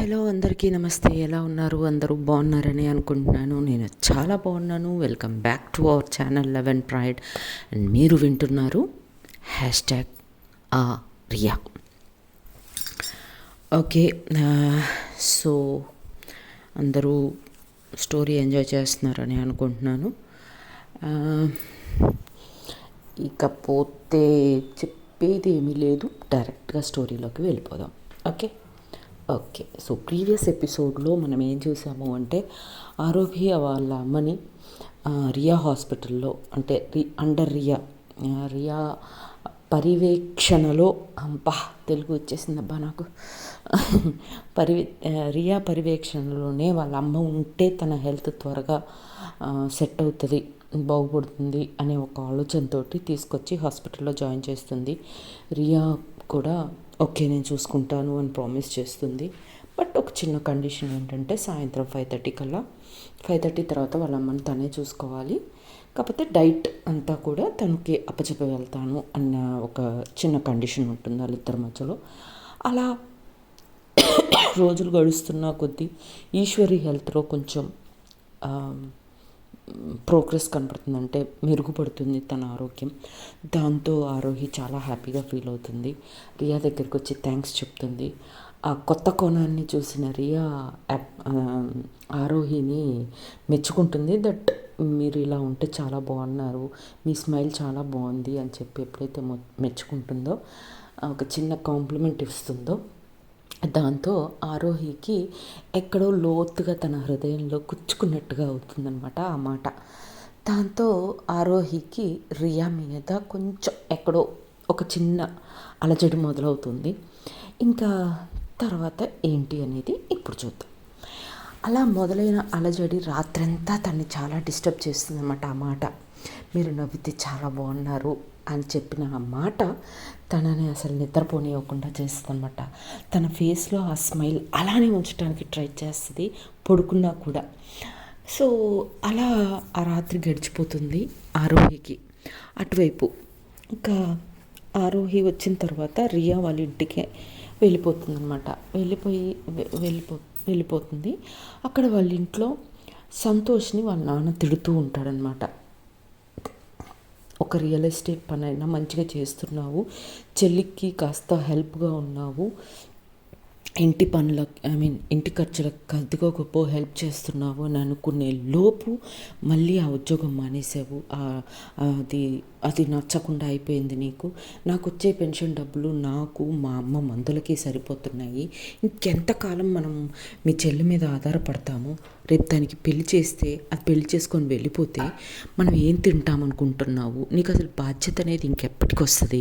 Hello అందరికీ నమస్తే. ఎలా ఉన్నారు? అందరూ బాగున్నారని అనుకుంటున్నాను. నేను చాలా బాగున్నాను. Welcome back to our channel eleven pride and మీరు వింటున్నారు హ్యాష్ ట్యాగ్ ఆ రియా. ఓకే సో అందరూ స్టోరీ ఎంజాయ్ చేస్తున్నారని అనుకుంటున్నాను. ఇకపోతే చెప్పేది ఏమీ లేదు డైరెక్ట్గా స్టోరీలోకి వెళ్ళిపోదాం. Okay okay. సో ప్రీవియస్ ఎపిసోడ్లో మనం ఏం చూసాము అంటే ఆరోహి వాళ్ళ అమ్మని రియా హాస్పిటల్లో అంటే రి అండర్ రియా రియా పర్యవేక్షణలో అబ్బా తెలుగు వచ్చేసిందబ్బా నాకు. పరివే రియా పర్యవేక్షణలోనే వాళ్ళ అమ్మ ఉంటే తన హెల్త్ త్వరగా సెట్ అవుతుంది బాగుపడుతుంది అనే ఒక ఆలోచనతోటి తీసుకొచ్చి హాస్పిటల్లో జాయిన్ చేస్తుంది. రియా కూడా ఓకే నేను చూసుకుంటాను అని ప్రామిస్ చేస్తుంది. బట్ ఒక చిన్న కండిషన్ ఏంటంటే సాయంత్రం ఫైవ్ థర్టీ కల్లా ఫైవ్ థర్టీ తర్వాత వాళ్ళ అమ్మని తనే చూసుకోవాలి. కాకపోతే డైట్ అంతా కూడా తనకి అప్పచెప్పి వెళ్తాను అన్న ఒక చిన్న కండిషన్ ఉంటుంది వాళ్ళిద్దరి మధ్యలో. అలా రోజులు గడుస్తున్న కొద్దీ ఈశ్వరి హెల్త్లో కొంచెం ప్రోగ్రెస్ కనపడుతుంది అంటే మెరుగుపడుతుంది తన ఆరోగ్యం. దాంతో ఆరోహి చాలా హ్యాపీగా ఫీల్ అవుతుంది. రియా దగ్గరికి వచ్చి థ్యాంక్స్ చెప్తుంది. ఆ కొత్త కోణాన్ని చూసిన రియా ఆరోహిని మెచ్చుకుంటుంది. దట్ మీరు ఇలా ఉంటే చాలా బాగున్నారు. మీ స్మైల్ చాలా బాగుంది అని చెప్పి ఎప్పుడైతే మెచ్చుకుంటుందో ఒక చిన్న కాంప్లిమెంట్ ఇస్తుందో దాంతో ఆరోహికి ఎక్కడో లోతుగా తన హృదయంలో గుచ్చుకున్నట్టుగా అవుతుందన్నమాట ఆ మాట. దాంతో ఆరోహికి రియా మీద కొంచెం ఎక్కడో ఒక చిన్న అలజడి మొదలవుతుంది. ఇంకా తర్వాత ఏంటి అనేది ఇప్పుడు చూద్దాం. అలా మొదలైన అలజడి రాత్రంతా తన్ని చాలా డిస్టర్బ్ చేస్తుందన్నమాట ఆ మాట. మీరు నవ్వితే చాలా బాగున్నారు అని చెప్పిన ఆ మాట తనని అసలు నిద్రపోనివ్వకుండా చేస్తుందన్నమాట. తన ఫేస్లో ఆ స్మైల్ అలానే ఉంచడానికి ట్రై చేస్తుంది పడుకున్నా కూడా. సో అలా ఆ రాత్రి గడిచిపోతుంది ఆరోహికి. అటువైపు ఇంకా ఆరోహి వచ్చిన తర్వాత రియా వాళ్ళ ఇంటికి వెళ్ళిపోతుంది అనమాట వెళ్ళిపోయి వె- వెళ్ళిపో వెళ్ళిపోతుంది. అక్కడ వాళ్ళ ఇంట్లో సంతోష్ని వాళ్ళ నాన్న తిడుతూ ఉంటాడనమాట ఒక రియల్ ఎస్టేట్ పని అయినా మంచిగా చేస్తున్నావు. చెల్లికి కాస్త హెల్ప్గా ఉన్నావు. ఇంటి పనులకు ఐ మీన్ ఇంటి ఖర్చులకు కొద్దిగా గొప్ప హెల్ప్ చేస్తున్నావు అని అనుకునే లోపు మళ్ళీ ఆ ఉద్యోగం మానేసావు. అది అది నచ్చకుండా అయిపోయింది నీకు? నాకు వచ్చే పెన్షన్ డబ్బులు నాకు మా అమ్మ మందులకి సరిపోతున్నాయి. ఇంకెంతకాలం మనం మీ చెల్లి మీద ఆధారపడతాము? రేపు దానికి పెళ్ళి చేస్తే అది పెళ్ళి చేసుకొని వెళ్ళిపోతే మనం ఏం తింటాం అనుకుంటున్నావు నీకు అసలు బాధ్యత అనేది ఇంకెప్పటికి వస్తుంది.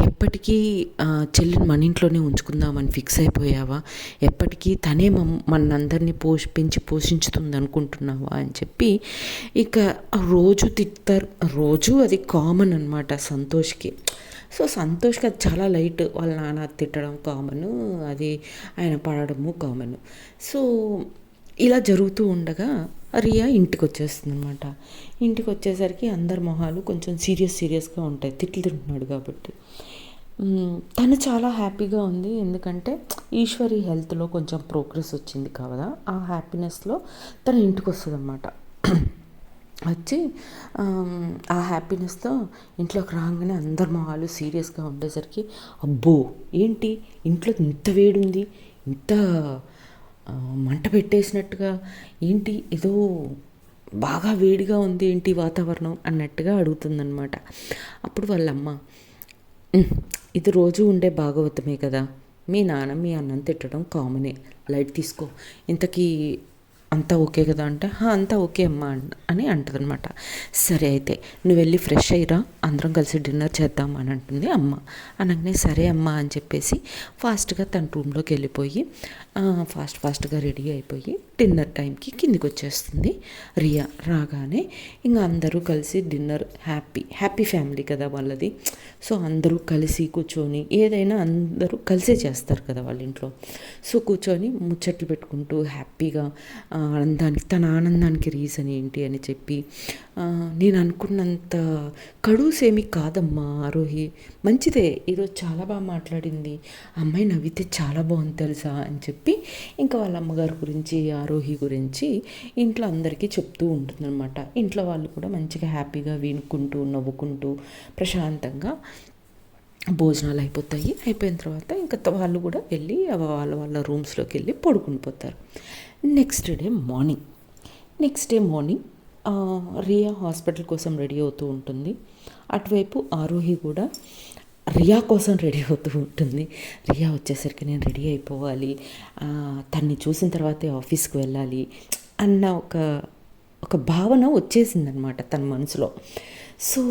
ఎప్పటికీ ఆ, చెల్లిని మన ఇంట్లోనే ఉంచుకుందామని ఫిక్స్ అయిపోయావా? ఎప్పటికీ తనే మమ్ మనందరినీ పోషి పెంచి పోషించుతుంది అనుకుంటున్నావా అని చెప్పి ఇక రోజు తిట్టారు. రోజు అది కామన్ అనమాట సంతోష్కి. సో సంతోష్కి అది చాలా లైట్. వాళ్ళ నాన్న తిట్టడం కామన్ అది ఆయన పడడము కామన్. సో ఇలా జరుగుతూ ఉండగా రియా ఇంటికి వచ్చేస్తుంది అనమాట ఇంటికి వచ్చేసరికి అందరి మొహాలు కొంచెం సీరియస్ సీరియస్గా ఉంటాయి. తిట్లు తింటున్నాడు కాబట్టి. తను చాలా హ్యాపీగా ఉంది. ఎందుకంటే ఈశ్వరి హెల్త్లో కొంచెం ప్రోగ్రెస్ వచ్చింది కదా ఆ హ్యాపీనెస్లో తన ఇంటికి వస్తుంది వచ్చి ఆ హ్యాపీనెస్తో ఇంట్లోకి రాగానే అందరు మొహాలు సీరియస్గా ఉండేసరికి అబ్బో ఏంటి? ఇంట్లో ఇంత వేడి ఉంది ఇంత మంట పెట్టేసినట్టుగా ఏంటి? ఏదో బాగా వేడిగా ఉంది ఏంటి వాతావరణం? అన్నట్టుగా అడుగుతుందనమాట అప్పుడు వాళ్ళమ్మ ఇది రోజు ఉండే భాగవతమే కదా? మీ నాన్న మీ అన్నం తిట్టడం కామనే లైట్ తీసుకో. ఇంతకీ అంతా ఓకే కదా అంటే? అంతా ఓకే అమ్మా అన్- అని అంటదనమాట. సరే అయితే నువ్వు వెళ్ళి ఫ్రెష్ అయ్యిరా అందరం కలిసి డిన్నర్ చేద్దాం అని అంటుంది అమ్మ. అనగానే సరే అమ్మ అని చెప్పేసి ఫాస్ట్గా తన రూమ్లోకి వెళ్ళిపోయి ఫాస్ట్ ఫాస్ట్గా రెడీ అయిపోయి డిన్నర్ టైంకి కిందికి వచ్చేస్తుంది. రియా రాగానే ఇంకా అందరూ కలిసి డిన్నర్ హ్యాపీ హ్యాపీ ఫ్యామిలీ కదా వాళ్ళది. సో అందరూ కలిసి కూర్చొని ఏదైనా అందరూ కలిసే చేస్తారు కదా వాళ్ళ ఇంట్లో. సో కూర్చొని ముచ్చట్లు పెట్టుకుంటూ హ్యాపీగా ఆనందానికి తన ఆనందానికి రీజన్ ఏంటి అని చెప్పి నేను అనుకున్నంత కడుసేమి కాదమ్మా ఆరోహి మంచిదే ఈరోజు చాలా బాగా మాట్లాడింది. అమ్మాయి నవ్వితే చాలా బాగుంది తెలుసా అని చెప్పి ఇంకా వాళ్ళ అమ్మగారి గురించి ఆరోహి గురించి ఇంట్లో అందరికీ చెప్తూ ఉంటుందన్నమాట. ఇంట్లో వాళ్ళు కూడా మంచిగా హ్యాపీగా వినుకుంటూ నవ్వుకుంటూ ప్రశాంతంగా భోజనాలు అయిపోతాయి. అయిపోయిన తర్వాత ఇంకా వాళ్ళు కూడా వెళ్ళి వాళ్ళ వాళ్ళ రూమ్స్లోకి వెళ్ళి పడుకుని పోతారు. Next day morning. Next day morning Riya hospital కోసం రెడీ అవుతూ ఉంటుంది. అటువైపు ఆరోహి కూడా రియా కోసం రెడీ అవుతూ ఉంటుంది. రియా వచ్చేసరికి నేను రెడీ అయిపోవాలి. తన్ని చూసిన తర్వాతే ఆఫీస్కి వెళ్ళాలి అన్న ఒక ఒక భావన వచ్చేసిందనమాట తన మనసులో. సో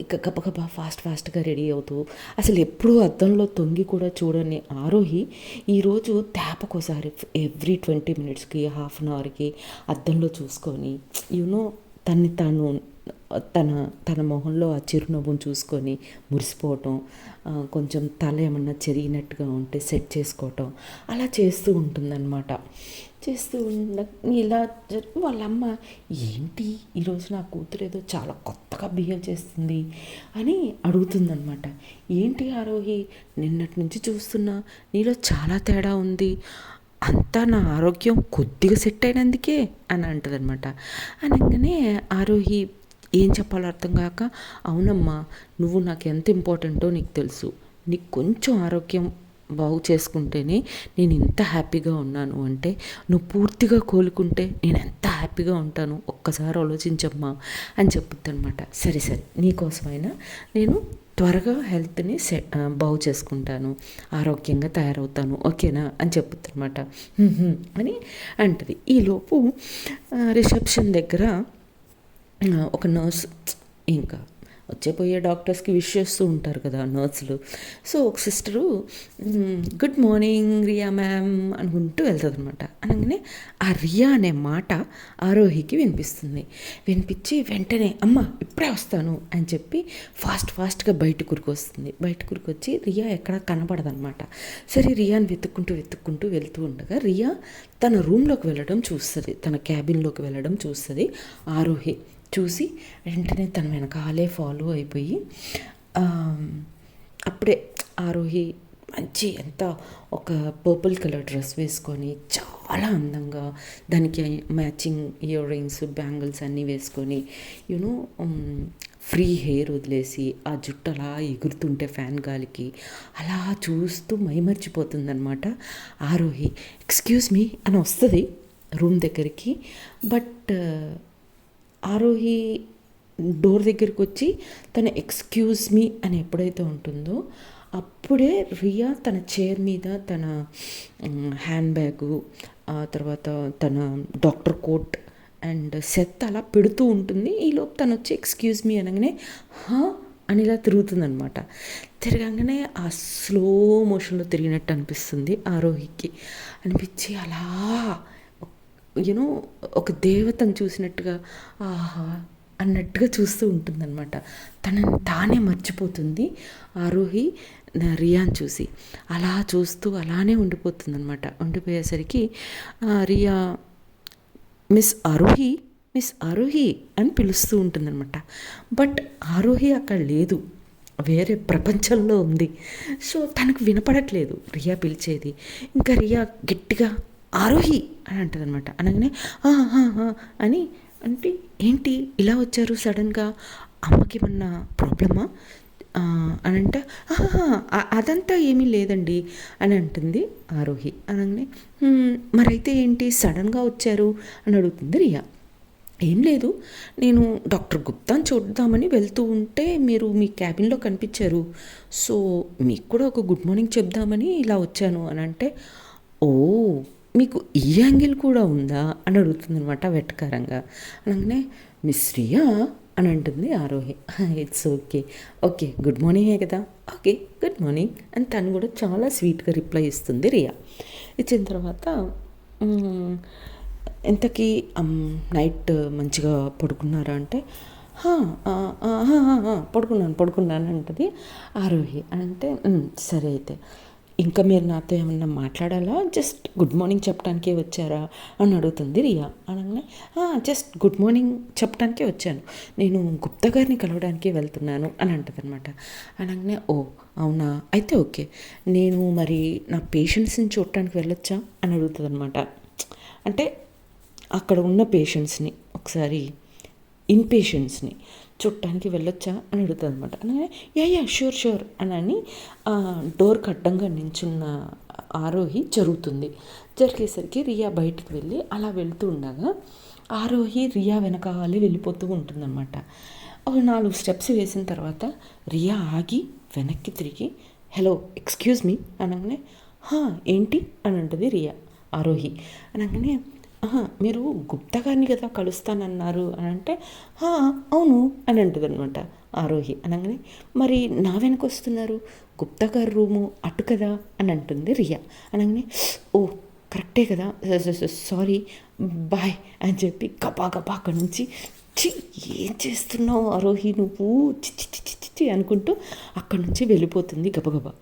ఇక గబగబా ఫాస్ట్ ఫాస్ట్గా రెడీ అవుతూ అసలు ఎప్పుడూ అద్దంలో తొంగి కూడా చూడని ఆరోహి ఈరోజు తేపకోసారి ఎవ్రీ ట్వంటీ మినిట్స్కి హాఫ్ అన్ అవర్కి అద్దంలో చూసుకొని యూనో తన్ని తాను తన తన మొహంలో ఆ చిరునవ్వును చూసుకొని మురిసిపోవటం కొంచెం తల ఏమన్నా చెరిగినట్టుగా ఉంటే సెట్ చేసుకోవటం అలా చేస్తూ ఉంటుందన్నమాట. చేస్తూ ఉండ ఇలా వాళ్ళ అమ్మ ఏంటి ఈరోజు నా కూతురు ఏదో చాలా కొత్తగా బిహేవ్ చేస్తుంది అని అడుగుతుందనమాట ఏంటి ఆరోహి నిన్నటి నుంచి చూస్తున్నా నీలో చాలా తేడా ఉంది. అంతా నా ఆరోగ్యం కొద్దిగా సెట్ అయినందుకే అని అంటదనమాట అనగానే ఆరోహి ఏం చెప్పాలో అర్థం కాక అవునమ్మా నువ్వు నాకు ఎంత ఇంపార్టెంటో నీకు తెలుసు. నీకు కొంచెం ఆరోగ్యం బాగు చేసుకుంటేనే నేను ఇంత హ్యాపీగా ఉన్నాను అంటే నువ్వు పూర్తిగా కోలుకుంటే నేను ఎంత హ్యాపీగా ఉంటాను? ఒక్కసారి ఆలోచించమ్మా అని చెప్పుద్ది అనమాట సరే సరే నీకోసమైనా నేను త్వరగా హెల్త్ని సె బాగు చేసుకుంటాను. ఆరోగ్యంగా తయారవుతాను. ఓకేనా? అని చెప్పుద్ది అనమాట అని అంటది. ఈలోపు రిసెప్షన్ దగ్గర ఒక నర్స్ ఇంకా వచ్చేపోయే డాక్టర్స్కి విష్ చేస్తూ ఉంటారు కదా నర్సులు. సో ఒక sister good morning Riya ma'am అనుకుంటూ వెళ్తుంది అనమాట అనగానే ఆ రియా అనే మాట ఆరోహికి వినిపిస్తుంది. వినిపించి వెంటనే అమ్మ ఇప్పుడే వస్తాను అని చెప్పి ఫాస్ట్ ఫాస్ట్గా బయట కురికొస్తుంది. బయట కురికొచ్చి రియా ఎక్కడ కనపడదనమాట సరే రియాని వెతుక్కుంటూ వెతుక్కుంటూ వెళ్తూ ఉండగా రియా తన రూమ్లోకి వెళ్ళడం చూస్తుంది. తన క్యాబిన్లోకి వెళ్ళడం చూస్తుంది ఆరోహి. చూసి వెంటనే తన వెనకాలే ఫాలో అయిపోయి అప్పుడే ఆరోహి మంచి ఎంత ఒక పర్పుల్ కలర్ డ్రెస్ వేసుకొని చాలా అందంగా దానికి మ్యాచింగ్ ఇయర్ రింగ్స్ బ్యాంగిల్స్ అన్నీ వేసుకొని యూనో ఫ్రీ హెయిర్ వదిలేసి ఆ జుట్టు అలా ఎగురుతుంటే ఫ్యాన్ గాలికి అలా చూస్తూ మైమర్చిపోతుందనమాట ఆరోహి. ఎక్స్క్యూజ్ మీ అని వస్తుంది రూమ్ దగ్గరికి బట్ ఆరోహి డోర్ దగ్గరికి వచ్చి తన ఎక్స్క్యూజ్ మీ అని ఎప్పుడైతే ఉంటుందో అప్పుడే రియా తన చైర్ మీద తన హ్యాండ్ బ్యాగు తర్వాత తన డాక్టర్ కోట్ అండ్ సెత్ అలా పెడుతూ ఉంటుంది. ఈలోపు తను వచ్చి ఎక్స్క్యూజ్ మీ అనగానే హా అని ఇలా తిరుగుతుందనమాట. తిరగంగానే ఆ స్లో మోషన్లో తిరిగినట్టు అనిపిస్తుంది ఆరోహికి. అనిపించి అలా యూనో ఒక దేవతను చూసినట్టుగా ఆహా అన్నట్టుగా చూస్తూ ఉంటుందన్నమాట. తనని తానే మర్చిపోతుంది ఆరోహి రియాన్ చూసి. అలా చూస్తూ అలానే ఉండిపోతుందన్నమాట. ఉండిపోయేసరికి రియా మిస్ ఆరోహి మిస్ ఆరోహి అని పిలుస్తూ ఉంటుందన్నమాట. బట్ ఆరోహి అక్కడ లేదు. వేరే ప్రపంచంలో ఉంది. సో తనకు వినపడట్లేదు రియా పిలిచేది. ఇంకా రియా గట్టిగా ఆరోహి అని అంటుంది అనమాట అనగానే అని అంటే ఏంటి ఇలా వచ్చారు సడన్గా? అమ్మకి ఏమన్నా ప్రాబ్లమా అని అంటే అదంతా ఏమీ లేదండి అని అంటుంది ఆరోహి. అనగానే మరైతే ఏంటి సడన్గా వచ్చారు? అని అడుగుతుంది రియా. ఏం లేదు నేను డాక్టర్ గుప్తాని చూద్దామని వెళ్తూ ఉంటే మీరు మీ క్యాబిన్లో కనిపించారు. సో మీకు కూడా ఒక గుడ్ మార్నింగ్ చెప్దామని ఇలా వచ్చాను అని అంటే ఓ మీకు ఈ యాంగిల్ కూడా ఉందా అని అడుగుతుందనమాట వెటకారంగా. అనగానే మిస్ రియా అని అంటుంది Aarohi. It's okay. Okay good మార్నింగే కదా. Okay good morning. అని తను కూడా చాలా స్వీట్గా రిప్లై ఇస్తుంది రియా. ఇచ్చిన తర్వాత ఇంతకీ నైట్ మంచిగా పడుకున్నారా? అంటే పడుకున్నాను పడుకున్నాను అంటది ఆరోహి. అంటే సరే అయితే. ఇంకా మీరు నాతో ఏమన్నా మాట్లాడాలా? జస్ట్ గుడ్ మార్నింగ్ చెప్పడానికే వచ్చారా? అని అడుగుతుంది రియా. అనగానే జస్ట్ గుడ్ మార్నింగ్ చెప్పడానికే వచ్చాను. నేను గుప్తా గారిని కలవడానికి వెళ్తున్నాను అని అంటదనమాట అనగానే ఓ అవునా? అయితే ఓకే. నేను మరి నా పేషెంట్స్ని చూడటానికి వెళ్ళొచ్చా? అని అడుగుతుంది అనమాట అంటే అక్కడ ఉన్న పేషెంట్స్ని ఒకసారి ఇన్ పేషెంట్స్ని. చుట్టానికి వెళ్ళొచ్చా అని అడుగుతుంది అనమాట అనగానే యా యా షూర్ షూర్ అని అని డోర్ కట్టంగా నించున్న ఆరోహి జరుగుతుంది. జరిగేసరికి రియా బయటికి వెళ్ళి అలా వెళ్తూ ఉండగా ఆరోహి రియా వెనకాలి వెళ్ళిపోతూ ఉంటుందన్నమాట. ఒక నాలుగు స్టెప్స్ వేసిన తర్వాత రియా ఆగి వెనక్కి తిరిగి హలో ఎక్స్క్యూజ్ మీ అనగానే "హా, ఏంటి? అని అంటుంది రియా ఆరోహి. అనగానే మీరు గుప్తా గారిని కదా కలుస్తానన్నారు అని అంటే "హా, అవును అని అంటుంది అనమాట ఆరోహి అనగానే మరి నా వెనక వస్తున్నారు? గుప్తా గారి రూము అటు కదా? అని అంటుంది రియా అనగానే ఓ కరెక్టే కదా సారీ బాయ్ అని చెప్పి గబా అక్కడి నుంచి చి ఏం చేస్తున్నావు ఆరోహి నువ్వు? చి చి చి చి, చి అనుకుంటూ అక్కడి నుంచి వెళ్ళిపోతుంది గబగబా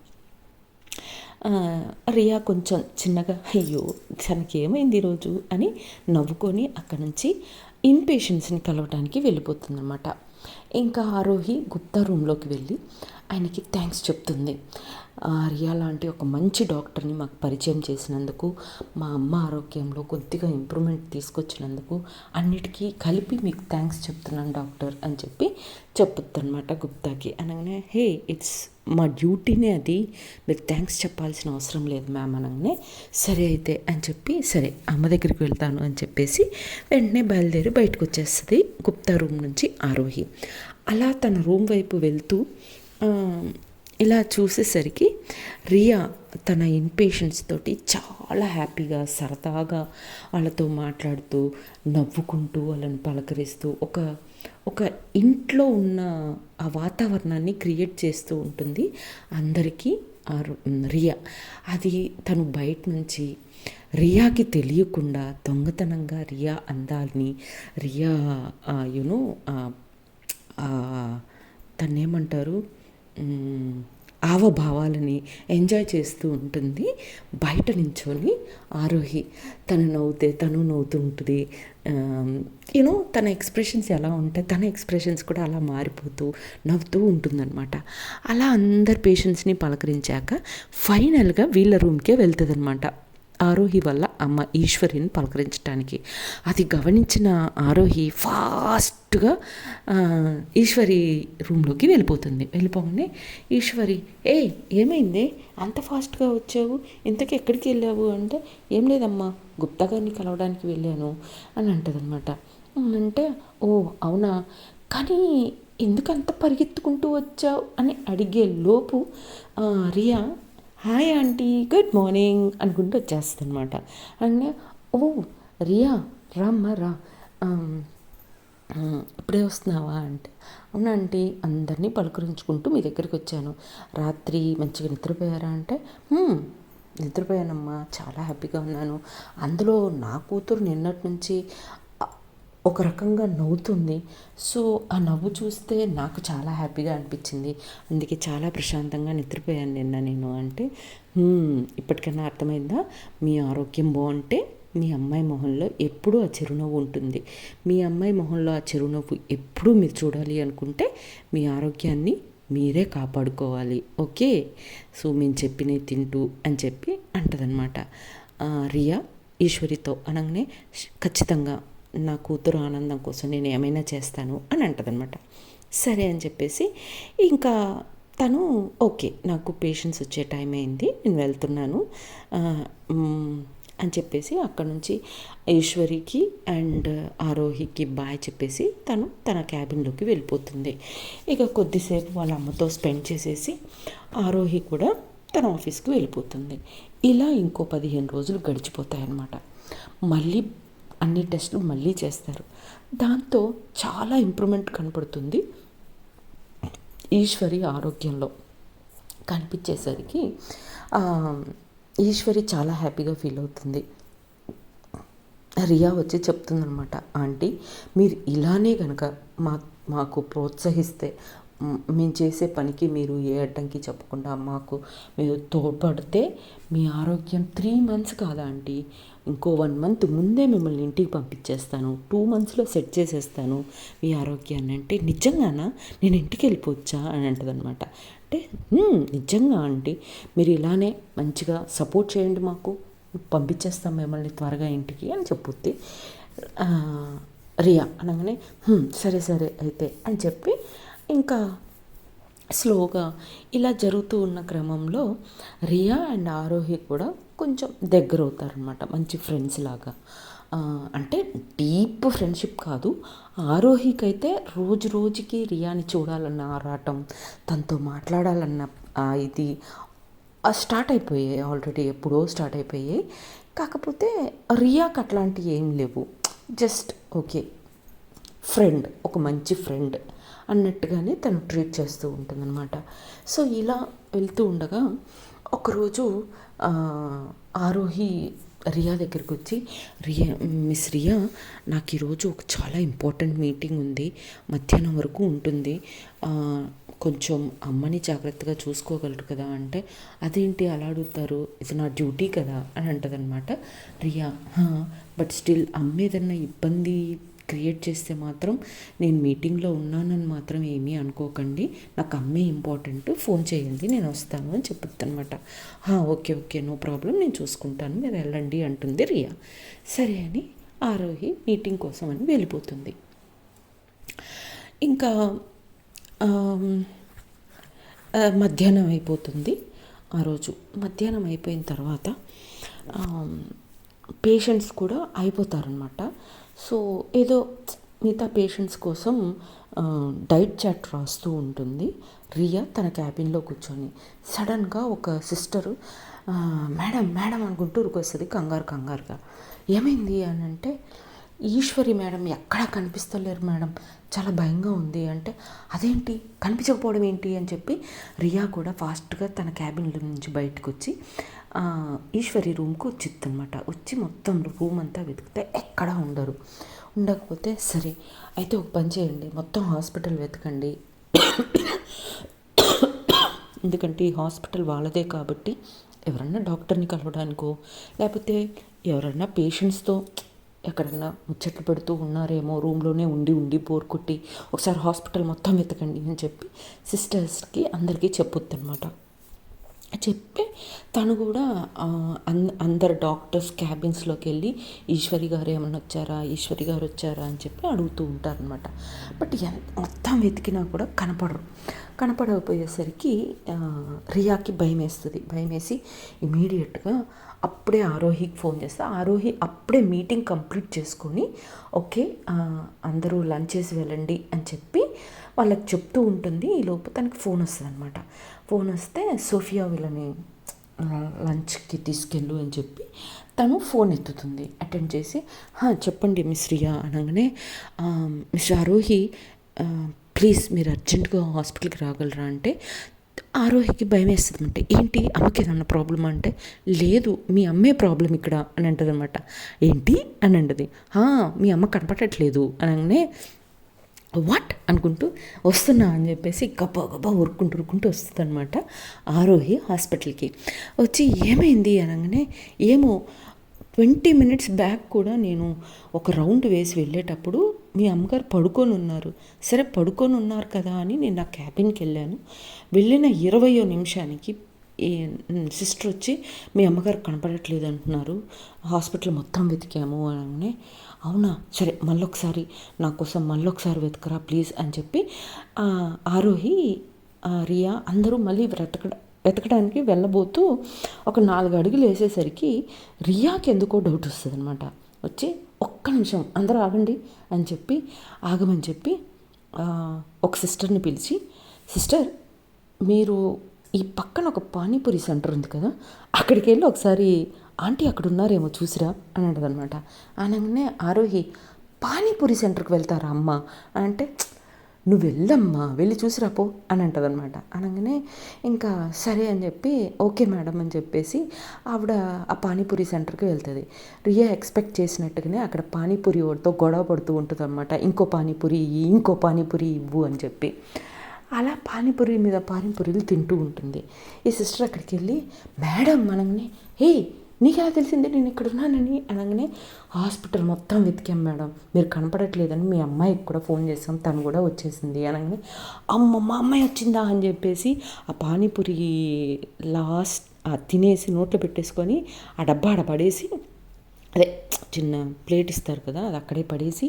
రియా కొంచెం చిన్నగా అయ్యో తనకి ఏమైంది ఈరోజు అని నవ్వుకొని అక్కడి నుంచి ఇన్ పేషెంట్స్ని కలవడానికి వెళ్ళిపోతుందన్నమాట. ఇంకా ఆరోహి గుప్తా రూమ్లోకి వెళ్ళి ఆయనకి థ్యాంక్స్ చెప్తుంది. రియా లాంటి ఒక మంచి డాక్టర్ని మాకు పరిచయం చేసినందుకు మా అమ్మ ఆరోగ్యంలో కొద్దిగా ఇంప్రూవ్మెంట్ తీసుకొచ్చినందుకు అన్నిటికీ కలిపి మీకు థ్యాంక్స్ చెప్తున్నాను డాక్టర్ అని చెప్పి చెప్పుద్ది అనమాట గుప్తాకి. అనగానే హే ఇట్స్ మా డ్యూటీనే అది. మీరు థ్యాంక్స్ చెప్పాల్సిన అవసరం లేదు మ్యామ్ అనగానే సరే అయితే అని చెప్పి సరే అమ్మ దగ్గరికి వెళ్తాను అని చెప్పేసి వెంటనే బయలుదేరి బయటకు వచ్చేస్తుంది గుప్తా రూమ్ నుంచి ఆరోహి. అలా తన రూమ్ వైపు వెళ్తూ ఇలా చూసేసరికి రియా తన ఇన్పేషెంట్స్ తోటి చాలా హ్యాపీగా సరదాగా వాళ్ళతో మాట్లాడుతూ నవ్వుకుంటూ వాళ్ళని పలకరిస్తూ ఒక ఒక ఇంట్లో ఉన్న ఆ వాతావరణాన్ని క్రియేట్ చేస్తూ ఉంటుంది అందరికీ ఆ రు- రియా. అది తను బయట నుంచి రియాకి తెలియకుండా దొంగతనంగా రియా అందాల్ని రియా యూనో తన్నేమంటారు మ్, ఆవభావాలని ఎంజాయ్ చేస్తూ ఉంటుంది. బయట నించొని ఆరోహి తను నవ్వుతే తను నవ్వుతూ ఉంటుంది. యూనో తన ఎక్స్ప్రెషన్స్ ఎలా ఉంటాయి తన ఎక్స్ప్రెషన్స్ కూడా అలా మారిపోతూ నవ్వుతూ ఉంటుందన్నమాట. అలా అందరు పేషెంట్స్ని పలకరించాక ఫైనల్గా వీళ్ళ రూమ్కే వెళ్తుంది ఆరోహి వల్ల అమ్మ ఈశ్వరిని పలకరించడానికి అది గమనించిన ఆరోహి ఫాస్ట్గా ఈశ్వరి రూమ్లోకి వెళ్ళిపోతుంది. వెళ్ళిపోగానే ఈశ్వరి ఏ ఏమైంది? అంత ఫాస్ట్గా వచ్చావు? ఇంతకు ఎక్కడికి వెళ్ళావు? అంటే ఏం లేదమ్మా గుప్తా గారిని కలవడానికి వెళ్ళాను. అని అంటదనమాట. అంటే ఓ అవునా? కానీ ఎందుకంత పరిగెత్తుకుంటూ వచ్చావు? అని అడిగే లోపు Riya hi aunty good morning అనుకుంటూ వచ్చేస్తుంది అనమాట అంటే ఓ రియా రమ్మా రా. ఇప్పుడే వస్తున్నావా అంటే అవునా ఆంటీ? అందరినీ పలకరించుకుంటూ మీ దగ్గరికి వచ్చాను. రాత్రి మంచిగా నిద్రపోయారా అంటే? నిద్రపోయానమ్మా. చాలా హ్యాపీగా ఉన్నాను. అందులో నా కూతురు నిన్నటి నుంచి ఒక రకంగా నవ్వుతుంది. సో ఆ నవ్వు చూస్తే నాకు చాలా హ్యాపీగా అనిపించింది. అందుకే చాలా ప్రశాంతంగా నిద్రపోయాను నిన్న నేను. అంటే ఇప్పటికైనా అర్థమైందా? మీ ఆరోగ్యం బాగుంటే మీ అమ్మాయి మొహంలో ఎప్పుడూ ఆ చిరునవ్వు ఉంటుంది. మీ అమ్మాయి మొహంలో ఆ చిరునవ్వు ఎప్పుడూ మీరు చూడాలి అనుకుంటే మీ ఆరోగ్యాన్ని మీరే కాపాడుకోవాలి. ఓకే? సో మేము చెప్పినవి తింటూ అని చెప్పి అంటదనమాట రియా ఈశ్వరితో అనగానే ఖచ్చితంగా నా కూతురు ఆనందం కోసం నేను ఏమైనా చేస్తాను అని అంటదనమాట సరే అని చెప్పేసి ఇంకా తను ఓకే నాకు పేషెంట్స్ వచ్చే టైం అయింది నేను వెళ్తున్నాను అని చెప్పేసి అక్కడ నుంచి ఈశ్వరికి అండ్ ఆరోహికి బాయ్ చెప్పేసి తను తన క్యాబిన్లోకి వెళ్ళిపోతుంది. ఇక కొద్దిసేపు వాళ్ళ అమ్మతో స్పెండ్ చేసేసి ఆరోహి కూడా తన ఆఫీస్కి వెళ్ళిపోతుంది. ఇలా ఇంకో పదిహేను రోజులు గడిచిపోతాయన్నమాట. మళ్ళీ అన్ని టెస్టులు మళ్ళీ చేస్తారు. దాంతో చాలా ఇంప్రూవ్మెంట్ కనపడుతుంది. ఈశ్వరి ఆరోగ్యంలో కనిపించేసరికి ఈశ్వరి చాలా హ్యాపీగా ఫీల్ అవుతుంది. రియా వచ్చి చెప్తుందనమాట ఆంటీ మీరు ఇలానే కనుక మా మాకు ప్రోత్సహిస్తే మేము చేసే పనికి మీరు ఏ అడ్డంకి చెప్పకుండా మాకు మీరు తోడ్పడితే మీ ఆరోగ్యం త్రీ మంత్స్ కాదా ఆంటీ? ఇంకో వన్ మంత్ ముందే మిమ్మల్ని ఇంటికి పంపించేస్తాను. టూ మంత్స్లో సెట్ చేసేస్తాను మీ ఆరోగ్యాన్ని. అంటే నిజంగానా? నేను ఇంటికి వెళ్ళిపోవచ్చా? అని అంటదనమాట అంటే నిజంగా ఆంటీ. మీరు ఇలానే మంచిగా సపోర్ట్ చేయండి మాకు. పంపించేస్తాం మిమ్మల్ని త్వరగా ఇంటికి అని చెప్పుద్ది. రియా అనగానే సరే సరే అయితే అని చెప్పి ఇంకా స్లోగా ఇలా జరుగుతూ ఉన్న క్రమంలో రియా అండ్ ఆరోహి కూడా కొంచెం దగ్గర అవుతారనమాట మంచి ఫ్రెండ్స్ లాగా. అంటే డీప్ ఫ్రెండ్షిప్ కాదు ఆరోహికి అయితే రోజు రోజుకి రియాని చూడాలన్న ఆరాటం తనతో మాట్లాడాలన్న ఇది స్టార్ట్ అయిపోయాయి ఆల్రెడీ ఎప్పుడో స్టార్ట్ అయిపోయాయి. కాకపోతే రియాకి అట్లాంటివి ఏం లేవు. జస్ట్ ఓకే ఫ్రెండ్ ఒక మంచి ఫ్రెండ్ అన్నట్టుగానే తను ట్రీట్ చేస్తూ ఉంటుందన్నమాట. సో ఇలా వెళ్తూ ఉండగా ఒకరోజు ఆరోహి రియా దగ్గరికి వచ్చి రియా మిస్ రియా నాకు ఈరోజు ఒక చాలా ఇంపార్టెంట్ మీటింగ్ ఉంది. మధ్యాహ్నం వరకు ఉంటుంది. కొంచెం అమ్మని జాగ్రత్తగా చూసుకోగలరు కదా అంటే అదేంటి అలా అడుగుతారు? ఇది నా డ్యూటీ కదా అని అంటదనమాట రియా బట్ స్టిల్ అమ్మ ఏదన్నా ఇబ్బంది క్రియేట్ చేస్తే మాత్రం నేను మీటింగ్లో ఉన్నానని మాత్రం ఏమీ అనుకోకండి. నాకు అమ్మే ఇంపార్టెంట్ ఫోన్ చేయండి నేను వస్తాను అని చెప్పుద్ది అనమాట ఓకే ఓకే నో ప్రాబ్లం నేను చూసుకుంటాను మీరు వెళ్ళండి అంటుంది రియా. సరే అని ఆరోహి మీటింగ్ కోసం అని వెళ్ళిపోతుంది. ఇంకా మధ్యాహ్నం అయిపోతుంది. ఆ రోజు మధ్యాహ్నం అయిపోయిన తర్వాత పేషెంట్స్ కూడా అయిపోతారనమాట సో ఏదో మిగతా పేషెంట్స్ కోసం డైట్ చాట్ రాస్తూ ఉంటుంది. రియా తన క్యాబిన్లో కూర్చొని. సడన్గా ఒక సిస్టరు మేడం మేడం అనుకుంటూ ఉరికొస్తుంది కంగారు కంగారుగా. ఏమైంది? అని అంటే ఈశ్వరి మేడం ఎక్కడా కనిపిస్తలేరు మేడం. చాలా భయంగా ఉంది. అంటే అదేంటి? కనిపించకపోవడం ఏంటి? అని చెప్పి రియా కూడా ఫాస్ట్గా తన క్యాబిన్లో నుంచి బయటకు వచ్చి ఈశ్వరి రూమ్కి వచ్చింది అనమాట వచ్చి మొత్తం రూమ్ అంతా వెతికితే ఎక్కడా ఉండరు. ఉండకపోతే సరే అయితే ఒక పని చేయండి. మొత్తం హాస్పిటల్ వెతకండి. ఎందుకంటే ఈ హాస్పిటల్ వాళ్ళదే కాబట్టి ఎవరన్నా డాక్టర్ని కలవడానికో లేకపోతే ఎవరన్నా పేషెంట్స్తో ఎక్కడన్నా ముచ్చట్లు పెడుతూ ఉన్నారేమో రూమ్లోనే ఉండి ఉండి బోర్ కొట్టి ఒకసారి హాస్పిటల్ మొత్తం వెతకండి అని చెప్పి సిస్టర్స్కి అందరికీ చెప్పొద్దు అనమాట చెప్పి తను కూడా అంద అందరు డాక్టర్స్ క్యాబిన్స్లోకి వెళ్ళి ఈశ్వరి గారు ఏమన్నా వచ్చారా ఈశ్వరి గారు వచ్చారా అని చెప్పి అడుగుతూ ఉంటారనమాట బట్ ఎన్- మొత్తం వెతికినా కూడా కనపడరు. కనపడకపోయేసరికి రియాకి భయం వేస్తుంది భయం వేసి ఇమీడియట్గా అప్పుడే ఆరోహికి ఫోన్ చేస్తే. ఆరోహి అప్పుడే మీటింగ్ కంప్లీట్ చేసుకొని ఓకే అందరూ లంచ్ చేసి వెళ్ళండి అని చెప్పి వాళ్ళకి చెప్తూ ఉంటుంది. ఈ లోపు తనకి ఫోన్ వస్తుంది అనమాట ఫోన్ వస్తే సోఫియా వీళ్ళని లంచ్కి తీసుకెళ్ళు అని చెప్పి తను ఫోన్ ఎత్తుతుంది. అటెండ్ చేసి చెప్పండి మిస్ రియా అనగానే మిస్ ఆరోహి ప్లీజ్ మీరు అర్జెంటుగా హాస్పిటల్కి రాగలరా అంటే ఆరోహికి భయం వేస్తుంది అంటే ఏంటి? అమ్మకి ఏదన్నా ప్రాబ్లమ్ అంటే లేదు మీ అమ్మే ప్రాబ్లం ఇక్కడ అని అంటది అనమాట ఏంటి? అని అంటది. మీ అమ్మ కనపడట్లేదు అనగానే వాట్? అనుకుంటూ వస్తున్నా అని చెప్పేసి గబ్బా గబ్బా ఉరుక్కుంటూ ఉరుక్కుంటూ వస్తుంది అనమాట ఆరోహి హాస్పిటల్కి. వచ్చి ఏమైంది? అనగానే ఏమో ట్వంటీ మినిట్స్ బ్యాక్ కూడా నేను ఒక రౌండ్ వేసి వెళ్ళేటప్పుడు మీ అమ్మగారు పడుకొని ఉన్నారు. సరే పడుకొని ఉన్నారు కదా అని నేను నా క్యాబిన్కి వెళ్ళాను. వెళ్ళిన ఇరవయో నిమిషానికి సిస్టర్ వచ్చి మీ అమ్మగారు కనపడట్లేదు అంటున్నారు. హాస్పిటల్ మొత్తం వెతికాము అనగానే అవునా? సరే మళ్ళొకసారి నా కోసం మళ్ళొకసారి వెతకరా ప్లీజ్ అని చెప్పి ఆరోహి రియా అందరూ మళ్ళీ వెతకడం వెతకడానికి వెళ్ళబోతూ ఒక నాలుగు అడుగులు వేసేసరికి రియాకి ఎందుకో డౌట్ వస్తుంది అనమాట వచ్చి ఒక్క నిమిషం అందరూ ఆగండి అని చెప్పి ఆగమని చెప్పి ఒక సిస్టర్ని పిలిచి సిస్టర్ మీరు ఈ పక్కన ఒక పానీపూరి సెంటర్ ఉంది కదా అక్కడికి వెళ్ళి ఒకసారి ఆంటీ అక్కడ ఉన్నారేమో చూసిరా అని అంటదనమాట అనగానే ఆరోహి పానీపూరి సెంటర్కి వెళ్తారా అమ్మ? అని అంటే నువ్వు వెళ్ళమ్మా వెళ్ళి చూసిరా పో అని అంటదనమాట అనగానే ఇంకా సరే అని చెప్పి ఓకే మేడం అని చెప్పేసి ఆవిడ ఆ పానీపూరి సెంటర్కి వెళ్తుంది. రియా ఎక్స్పెక్ట్ చేసినట్టుగానే అక్కడ పానీపూరి వాడితో గొడవ పడుతూ ఉంటుంది అనమాట ఇంకో పానీపూరి ఇంకో పానీపూరి ఇవ్వు అని చెప్పి. అలా పానీపూరి మీద పానీపూరీలు తింటూ ఉంటుంది. ఈ సిస్టర్ అక్కడికి వెళ్ళి మేడం మనల్ని హే నీకెలా తెలిసింది తెలిసిందే? నేను ఇక్కడ ఉన్నానని అనగానే హాస్పిటల్ మొత్తం వెతికాం మేడం. మీరు కనపడట్లేదని మీ అమ్మాయికి కూడా ఫోన్ చేసాం. తను కూడా వచ్చేసింది అనగానే అమ్మ మా అమ్మాయి వచ్చిందా అని చెప్పేసి ఆ పానీపూరి లాస్ట్ తినేసి నోట్లో పెట్టేసుకొని ఆ డబ్బా ఆడ పడేసి అదే చిన్న ప్లేట్ ఇస్తారు కదా అది అక్కడే పడేసి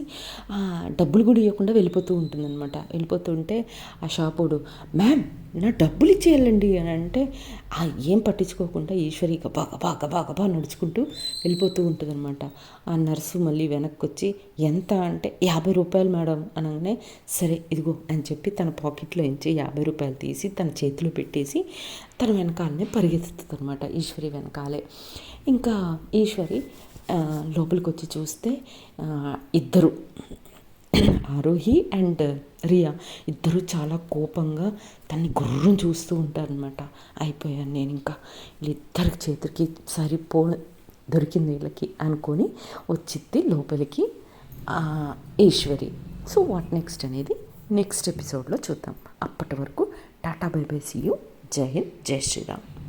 ఆ, డబ్బులు కూడా ఇవ్వకుండా వెళ్ళిపోతూ ఉంటుందన్నమాట. వెళ్ళిపోతుంటే ఆ షాపోడు మ్యామ్ నా డబ్బులు ఇచ్చేయాలండి అని అంటే ఆ ఏం పట్టించుకోకుండా ఈశ్వరి గబా గబా గబా గబా నడుచుకుంటూ వెళ్ళిపోతూ ఉంటుందన్నమాట. ఆ నర్సు మళ్ళీ వెనక్కి వచ్చి ఎంత అంటే యాభై రూపాయలు మేడం అనగానే సరే ఇదిగో అని చెప్పి తన పాకెట్లో నుంచి యాభై రూపాయలు తీసి తన చేతిలో పెట్టేసి తన వెనకాలనే పరిగెత్తుతుంది అనమాట ఈశ్వరి వెనకాలే. ఇంకా ఈశ్వరి లోపలికి వచ్చి చూస్తే ఇద్దరు. ఆరోహి అండ్ రియా. ఇద్దరు చాలా కోపంగా తన్ని గుర్రం చూస్తూ ఉంటారనమాట అయిపోయాను నేను ఇంకా. వీళ్ళిద్దరికి చేతికి సరిపో దొరికింది వీళ్ళకి అనుకొని వచ్చిద్ది లోపలికి ఈశ్వరి. సో వాట్ నెక్స్ట్ అనేది నెక్స్ట్ ఎపిసోడ్లో చూద్దాం. అప్పటి వరకు tata bye bye see you. జై హింద్ జై శ్రీరామ్.